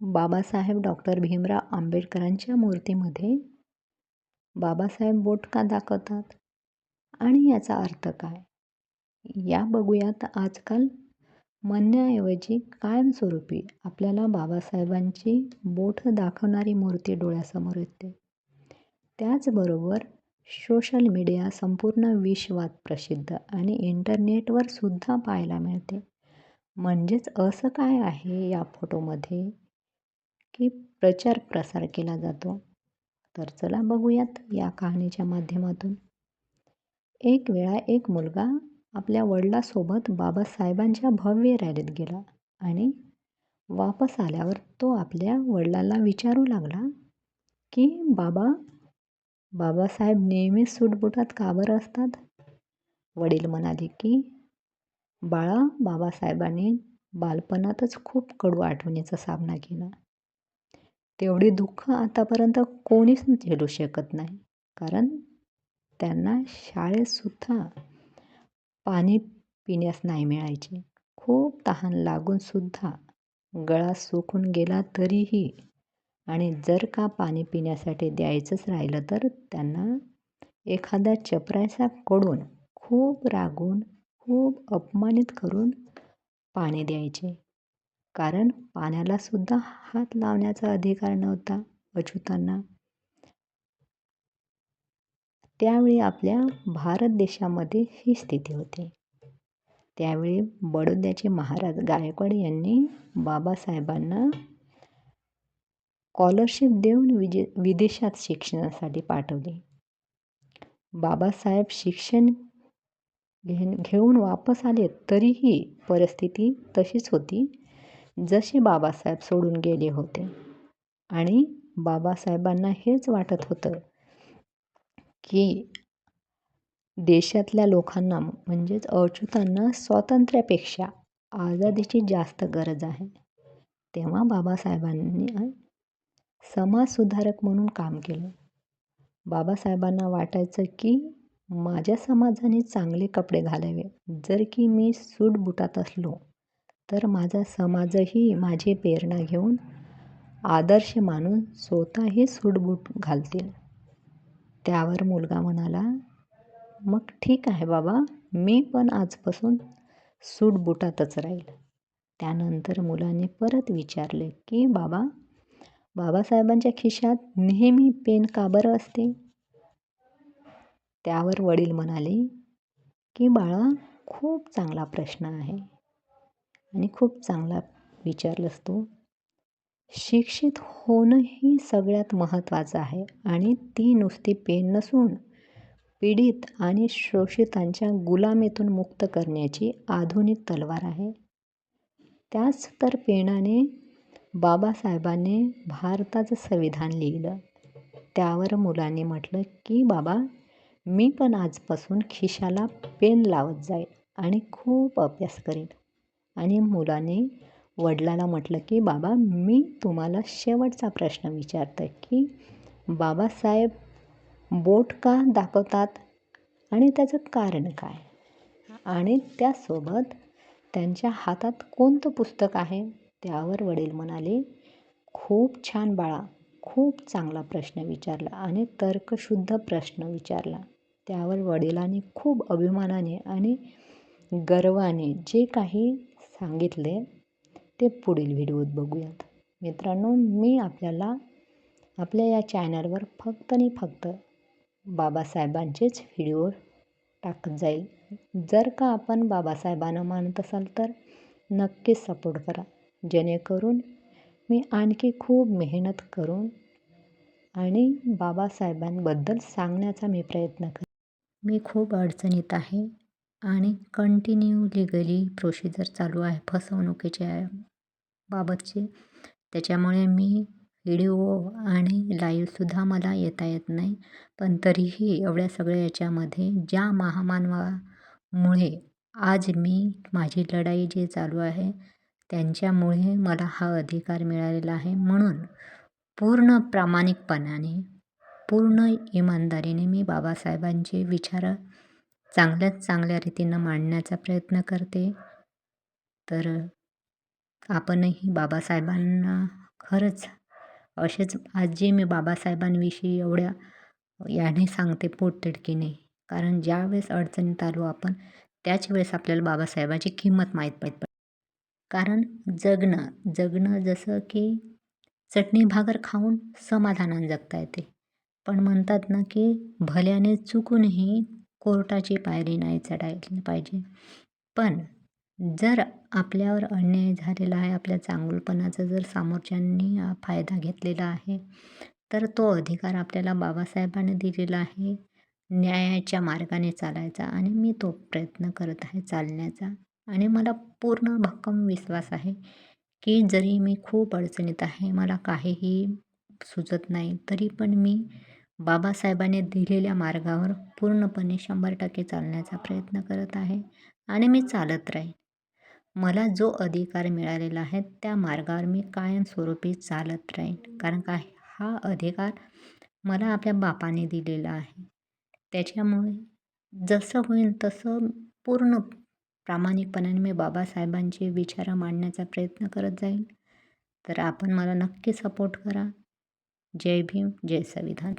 Babasaheb doctor Bhimrao आंबेडकरांच्या मूर्तीमध्ये बाबासाहेब बोट का दाखवतात? आणि याचा अर्थ काय? या बघूयात आजकाल म्हणण्याऐवजी कायमस्वरूपी आपल्याला बाबासाहेबांची बोट दाखवणारी मूर्ती डोळ्यासमोर येते. त्याचबरोबर सोशल मीडिया संपूर्ण विश्वात प्रसिद्ध आणि इंटरनेटवर सुद्धा पाहायला मिळते. म्हणजेच असं काय आहे या फोटोमध्ये? की प्रचार प्रसार केला जातो. तर चला बघूयात या कहाणीच्या माध्यमातून. एक वेळा एक मुलगा आपल्या वडिलासोबत बाबासाहेबांच्या भव्य रॅलीत गेला आणि वापस आल्यावर तो आपल्या वडिलांना विचारू लागला की बाबा बाबासाहेब नेहमीच सूटबुटात का बरं असतात? वडील म्हणाले की बाळा बाबासाहेबांनी बालपणातच खूप कडू आठवणीचा सामना केला. तेवढी दुःख आतापर्यंत कोणीच झेलू शकत नाही. कारण त्यांना शाळेतसुद्धा पाणी पिण्यास नाही मिळायचे. खूप तहान लागूनसुद्धा गळा सुकून गेला तरीही आणि जर का पाणी पिण्यासाठी द्यायचंच राहिलं तर त्यांना एखाद्या चपराशाकडून खूप रागून खूप अपमानित करून पाणी द्यायचे. कारण पाण्यालासुद्धा हात लावण्याचा अधिकार नव्हता अछूतांना. त्यावेळी आपल्या भारत देशामध्ये ही स्थिती होती. त्यावेळी बडोद्याचे महाराज गायकवाड यांनी बाबासाहेबांना स्कॉलरशिप देऊन विजे विदेशात शिक्षणासाठी पाठवले. बाबासाहेब शिक्षण घे घेऊन वापस आले तरीही परिस्थिती तशीच होती. जसे बाबासाहेब सोडून गेले होते. आणि बाबासाहेबांना हेच वाटत होतं की देशातल्या लोकांना म्हणजेच अच्युतांना स्वातंत्र्यापेक्षा आझादीची जास्त गरज आहे. तेव्हा बाबासाहेबांनी समाजसुधारक म्हणून काम केलं. बाबासाहेबांना वाटायचं की माझ्या समाजाने चांगले कपडे घालावे. जर की मी सूट बुटात असलो तर माझा समाजही माझी प्रेरणा घेऊन आदर्श मानून स्वतःही सूटबूट घालतील. त्यावर मुलगा म्हणाला मग ठीक आहे बाबा मी पण आजपासून सूटबुटातच राहील. त्यानंतर मुलाने परत विचारले की बाबा बाबासाहेबांच्या खिशात नेहमी पेन का बरं असते? त्यावर वडील म्हणाले की बाळा खूप चांगला प्रश्न आहे. आणि खूप चांगला विचारलंस तू. शिक्षित होणं ही सगळ्यात महत्त्वाचं आहे आणि ती नुसती पेन नसून पीडित आणि शोषितांच्या गुलामीतून मुक्त करण्याची आधुनिक तलवार आहे. त्याच तर पेनाने बाबासाहेबांनी भारताचं संविधान लिहिलं. त्यावर मुलांनी म्हटलं की बाबा मी पण आजपासून खिशाला पेन लावत जाईल आणि खूप अभ्यास करेन. आणि मुलाने वडिलाला म्हटलं की बाबा मी तुम्हाला शेवटचा प्रश्न विचारतो की बाबासाहेब बोट का दाखवतात आणि त्याचं कारण काय? आणि त्यासोबत त्यांच्या हातात कोणतं पुस्तक आहे? त्यावर वडील म्हणाले खूप छान बाळा खूप चांगला प्रश्न विचारला आणि तर्कशुद्ध प्रश्न विचारला. त्यावर वडिलांनी खूप अभिमानाने आणि गर्वाने जे काही सांगितले ते पुढील व्हिडिओत बघूयात. मित्रांनो मी आपल्याला आपल्या या चॅनलवर फक्त आणि फक्त बाबासाहेबांचेच व्हिडिओ टाकत जाईल. जर का आपण बाबासाहेबांना मानत असाल तर नक्कीच सपोर्ट करा. जेणेकरून मी आणखी खूप मेहनत करून आणि बाबासाहेबांबद्दल सांगण्याचा मी प्रयत्न कर मी खूप अडचणीत आहे. आणि कंटिन्यू लिगली प्रोसिजर चालू आहे फसवणुकीच्या बाबतची. त्याच्यामुळे मी व्हिडिओ आणि लाईव्हसुद्धा मला येता येत नाही. पण तरीही एवढ्या सगळ्या याच्यामध्ये ज्या महामानवामुळे आज मी माझी लढाई जी चालू आहे त्यांच्यामुळे मला हा अधिकार मिळालेला आहे. म्हणून पूर्ण प्रामाणिकपणाने पूर्ण इमानदारीने मी बाबासाहेबांचे विचार चांगल्यात चांगल्या रीतीनं मांडण्याचा प्रयत्न करते. तर आपणही बाबासाहेबांना खरंच असेच आज जे मी बाबासाहेबांविषयी एवढ्या याने सांगते पोटतिडकीने. कारण ज्यावेळेस अडचणीत आलो आपण त्याच वेळेस आपल्याला बाबासाहेबाची किंमत माहीत पडते. कारण जगणं जगणं जसं की चटणी भाकर खाऊन समाधानानं जगता येते. पण म्हणतात ना की भल्याने चुकूनही कोर्टाची पायरी नाही चढायला पाहिजे. पण जर आपल्यावर अन्याय झालेला आहे आपल्या चांगुलपणाचा जर समोरच्यांनी फायदा घेतलेला आहे तर तो अधिकार आपल्याला बाबासाहेबांनी दिलेला आहे. न्यायाच्या मार्गाने चालायचा आणि मी तो प्रयत्न करत आहे चालण्याचा. आणि मला पूर्ण भक्कम विश्वास आहे की जरी मी खूप अडचणीत आहे मला काहीही सुचत नाही तरी पण मी बाबासाहेबांनी दिलेल्या मार्गावर पूर्णपणे शंभर टक्के चालण्याचा प्रयत्न करत आहे आणि मी चालत राहीन. मला जो अधिकार मिळालेला आहे त्या मार्गावर मी कायमस्वरूपी चालत राहीन. कारण काय हा अधिकार मला आपल्या बापाने दिलेला आहे. त्याच्यामुळे जसं होईल तसं पूर्ण प्रामाणिकपणाने मी बाबासाहेबांचे विचार मांडण्याचा प्रयत्न करत जाईल तर आपण मला नक्की सपोर्ट करा. जय भीम जय संविधान.